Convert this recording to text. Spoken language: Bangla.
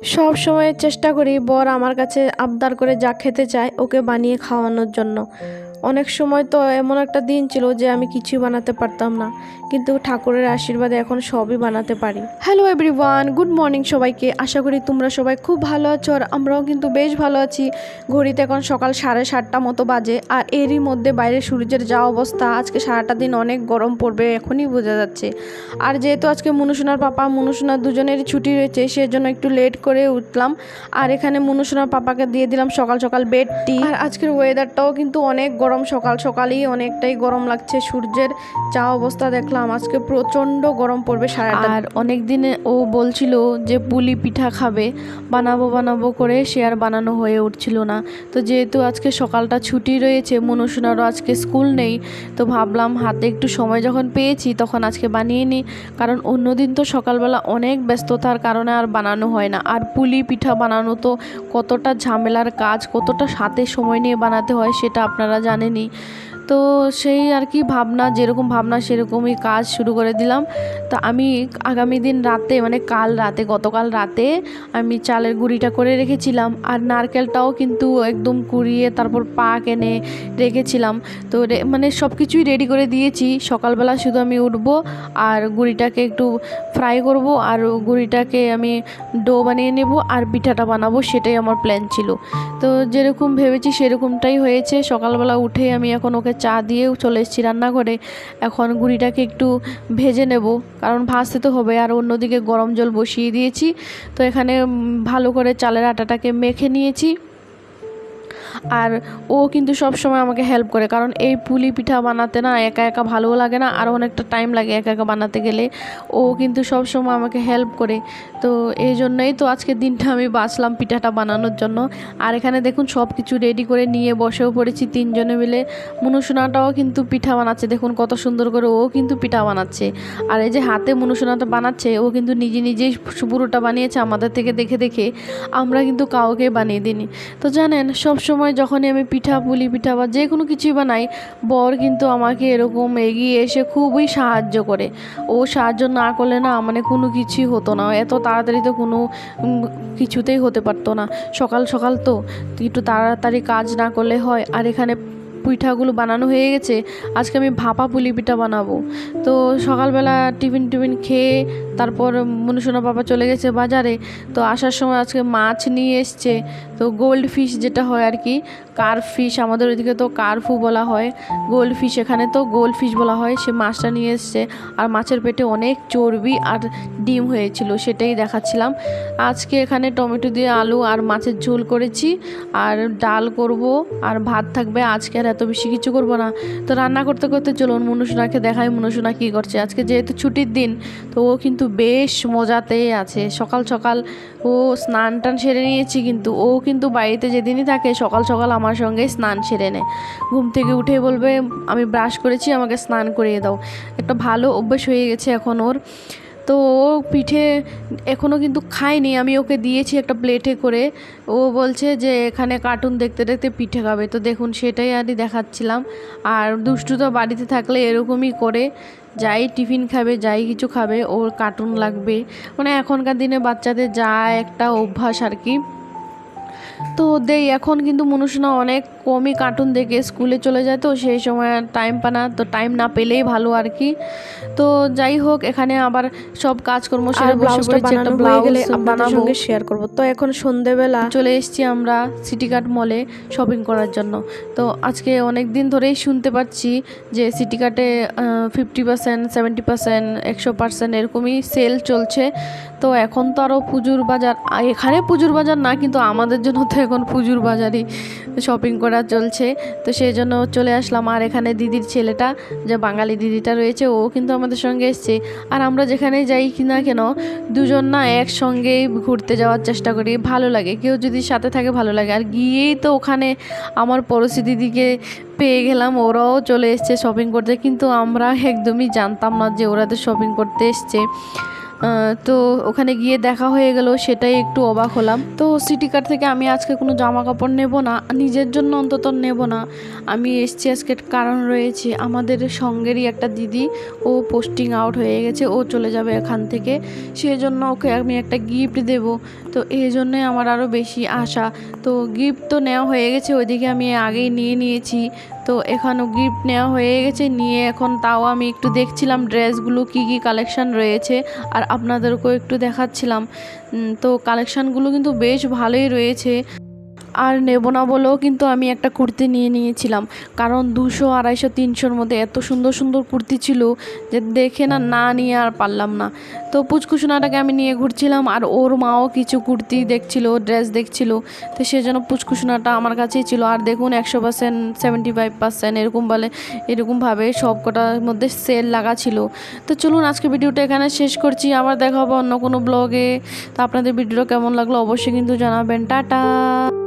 সব সময় চেষ্টা করি বর আমার কাছে আবদার করে যা খেতে চায় ওকে বানিয়ে খাওয়ানোর জন্য। অনেক সময় তো এমন একটা দিন ছিল যে আমি কিছুই বানাতে পারতাম না। কিন্তু ঠাকুরের আশীর্বাদে এখন সবই বানাতে পারি। হ্যালো এভরিওয়ান গুড মর্নিং সবাইকে। আশা করি তোমরা সবাই খুব ভালো আছো আর আমরাও কিন্তু বেশ ভালো আছি। ঘড়িতে এখন সকাল সাড়ে সাতটা মতো বাজে আর এরই মধ্যে বাইরে সূর্যের যা অবস্থা, আজকে সারাটা দিন অনেক গরম পড়বে এখনই বোঝা যাচ্ছে। আর যেহেতু আজকে মনুসোনার পাপা মনুসোনার দুজনেরই ছুটি রয়েছে, সেজন্য একটু লেট করে উঠলাম। আর এখানে মনুসোনার পাপাকে দিয়ে দিলাম সকাল সকাল বেড টি আর আজকের ওয়েদারটাও কিন্তু অনেক গরম সকাল সকালই অনেকটাই গরম লাগছে। সূর্যের চা অবস্থা দেখলাম, আজকে প্রচণ্ড গরম পড়বে সারাটা আর অনেক দিনে ও বলছিল যে পুলি পিঠা খাবে, বানাবো বানাবো করে সে আর বানানো হয়ে উঠছিল না। তো যেহেতু আজকে সকালটা ছুটি রয়েছে, মনুসোনারও আজকে স্কুল নেই, তো ভাবলাম হাতে একটু সময় যখন পেয়েছি তখন আজকে বানিয়ে নিই। কারণ অন্যদিন তো সকালবেলা অনেক ব্যস্ততার কারণে আর বানানো হয় না। আর পুলি পিঠা বানানো তো কতটা ঝামেলার কাজ, কতটা সাথে সময় নিয়ে বানাতে হয় সেটা আপনারা জানেনই তো সেই আর কি ভাবনা, যেরকম ভাবনা সেরকমই কাজ শুরু করে দিলাম। তো আমি আগামী দিন রাতে মানে কাল রাতে, গতকাল রাতে আমি চালের গুঁড়িটা করে রেখেছিলাম। আর নারকেলটাও কিন্তু একদম কুড়িয়ে তারপর পাক এনে রেখেছিলাম। তো মানে সব কিছুই রেডি করে দিয়েছি। সকালবেলা শুধু আমি উঠবো আর গুঁড়িটাকে একটু ফ্রাই করব আর গুঁড়িটাকে আমি ডো বানিয়ে নেব আর পিঠাটা বানাবো, সেটাই আমার প্ল্যান ছিল। তো যেরকম ভেবেছি সেরকমটাই হয়েছে। সকালবেলা উঠে আমি এখন ওকে চা দিয়েও চলে এসেছি রান্নাঘরে। এখন গুঁড়িটাকে একটু ভেজে নেব, কারণ ভাজতে তো হবে। আর অন্যদিকে গরম জল বসিয়ে দিয়েছি। তো এখানে ভালো করে চালের আটাটাকে মেখে নিয়েছি। আর ও কিন্তু সব সময় আমাকে হেল্প করে। কারণ এই পুলি পিঠা বানাতে না একা একা ভালোও লাগে না, আর অনেকটা টাইম লাগে একা একা বানাতে গেলে। ও কিন্তু সব সময় আমাকে হেল্প করে। তো এই জন্যই তো আজকের দিনটা আমি বাঁচলাম পিঠাটা বানানোর জন্য। আর এখানে দেখুন সব কিছু রেডি করে নিয়ে বসেও পড়েছি তিনজনে মিলে। মনুসোনাটাও কিন্তু পিঠা বানাচ্ছে, দেখুন কত সুন্দর করে ও কিন্তু পিঠা বানাচ্ছে। আর এই যে হাতে মনুসোনাটা বানাচ্ছে, ও কিন্তু নিজে নিজেই পুরোটা বানিয়েছে আমাদের থেকে দেখে দেখে। আমরা কিন্তু কাউকে বানিয়ে দিইনি। তো জানেন সব সময় যখনই আমি পিঠা পুলি, পিঠা বা যে কোনো কিছুই বানাই, বর কিন্তু আমাকে এরকম এগিয়ে এসে খুবই সাহায্য করে। ও সাহায্য না করলে না মানে কোনো কিছুই হতো না। এত তাড়াতাড়ি তো কোনো কিছুতেই হতে পারতো না। সকাল সকাল তো একটু তাড়াতাড়ি কাজ না করলে হয়। আর এখানে পিঠাগুলো বানানো হয়ে গেছে, আজকে আমি ভাপা পুলি পিঠা বানাবো। তো সকালবেলা টিফিন টিফিন খেয়ে তারপর মনুসোনা বাবা চলে গেছে বাজারে। তো আসার সময় আজকে মাছ নিয়ে এসছে, তো গোল্ড ফিশ যেটা হয় আর কি কার ফিশ আমাদের ওইদিকে তো কারফু বলা হয় গোল্ড ফিশ এখানে তো গোল্ড ফিশ বলা হয়, সে মাছটা নিয়ে এসছে, আর মাছের পেটে অনেক চর্বি আর ডিম হয়েছিল, সেটাই দেখাচ্ছিলাম। আজকে এখানে টমেটো দিয়ে আলু আর মাছের ঝোল করেছি, আর ডাল করব, আর ভাত থাকবে, আজকে আর এত বেশি কিছু করব না। তো রান্না করতে করতে চলুন মনুসোনাকে দেখাই, মনুসোনা কী করছে? আজকে যেহেতু ছুটির দিন, তো ও কিন্তু বেশ মজাতেই আছে, সকাল সকাল ও স্নান টান সেরে নিয়েছি, কিন্তু ও কিন্তু বাড়িতে যেদিনই থাকে, সকাল সকাল আমার সঙ্গে স্নান সেরে নেয় ঘুম থেকে উঠে বলবে, আমি ব্রাশ করেছি, আমাকে স্নান করিয়ে দাও। একটা ভালো অভ্যেস হয়ে গেছে এখন ওর। তো ও পিঠে এখনও কিন্তু খায়নি, আমি ওকে দিয়েছি একটা প্লেটে করে। ও বলছে যে, এখানে কার্টুন দেখতে দেখতে পিঠে খাবে। তো দেখুন, সেটাই আরই দেখাচ্ছিলাম। আর দুষ্টু তো বাড়িতে থাকলে এরকমই করে। যাই টিফিন খাবে, যাই কিছু খাবে, ওর কার্টুন লাগবে। মানে এখনকার দিনে বাচ্চাদের যা একটা অভ্যাস আর কি। তো দেই এখন কিন্তু মনুষ্যনা অনেক কমই কার্টুন দেখে স্কুলে চলে যায় তো সেই সময় টাইম পানা তো টাইম না পেলেই ভালো আর কি। তো যাই হোক এখানে আবার সব কাজকর্ম সেরে বসে একটা ব্লাউজ আপনাদের সঙ্গে শেয়ার করব। তো এখন সন্ধেবেলা। চলে এসেছি আমরা সিটি কার্ট মলে শপিং করার জন্য। তো আজকে অনেক দিন ধরেই শুনতে পাচ্ছি যে সিটি কার্টে ফিফটি পার্সেন্ট সেভেন্টি পার্সেন্ট একশো পার্সেন্ট এরকমই সেল চলছে। তো এখন তো আরও পুজোর বাজার এখানে পুজোর বাজার না কিন্তু আমাদের জন্য তো এখন পুজোর বাজারই শপিং করা চলছে। তো সেই জন্য চলে আসলাম। আর এখানে দিদির ছেলেটা, যে বাঙালি দিদিটা রয়েছে, ও কিন্তু আমাদের সঙ্গে এসছে। আর আমরা যেখানেই যাই না কেন, দুজন না একসঙ্গেই ঘুরতে যাওয়ার চেষ্টা করি। ভালো লাগে, কেউ যদি সাথে থাকে ভালো লাগে। আর গিয়েই তো ওখানে আমার পড়োশি দিদিকে পেয়ে গেলাম। ওরাও চলে এসছে শপিং করতে। কিন্তু আমরা একদমই জানতাম না যে ওরা তো শপিং করতে এসছে। তো ওখানে গিয়ে দেখা হয়ে গেল, সেটাই একটু অবাক হলাম। তো সিটি কার্ট থেকে আমি আজকে কোনো জামা কাপড় নেব না, নিজের জন্য অন্তত নেব না। আমি এসছি, আজকে কারণ রয়েছে। আমাদের সঙ্গেরই একটা দিদি, ও পোস্টিং আউট হয়ে গেছে, ও চলে যাবে এখান থেকে। সেই জন্য ওকে আমি একটা গিফট দেব। তো এই জন্যই আমার আরও বেশি আশা। তো গিফট তো নেওয়া হয়ে গেছে, ওইদিকে আমি আগেই নিয়ে নিয়েছি। তো এখানেও গিফট নেওয়া হয়ে গেছে। নিয়ে এখন তাও আমি একটু দেখছিলাম ড্রেসগুলো কি কি কালেকশান রয়েছে আর আপনাদেরকেও একটু দেখাচ্ছিলাম। তো কালেকশানগুলো কিন্তু বেশ ভালোই রয়েছে। আর নেব না বলেও কিন্তু আমি একটা কুর্তি নিয়ে নিয়েছিলাম। কারণ দুশো, আড়াইশো, তিনশোর মধ্যে এত সুন্দর সুন্দর কুর্তি ছিল যে দেখে না না নিয়ে আর পারলাম না। তো পুচকুসোনাটাকে আমি নিয়ে ঘুরছিলাম আর ওর মাও কিছু কুর্তি দেখছিল, ড্রেস দেখছিল। তো সেজন্য পুচকুসোনাটা আমার কাছেই ছিল। আর দেখুন, একশো পার্সেন্ট, সেভেন্টি ফাইভ পার্সেন্ট এরকম বলে, এরকমভাবে সব কটার মধ্যে সেল লাগা ছিল। তো চলুন, আজকে ভিডিওটা এখানে শেষ করছি। আবার দেখা হবে অন্য কোনো ব্লগে। তো আপনাদের ভিডিওটা কেমন লাগল অবশ্যই কিন্তু জানাবেন। টাটা!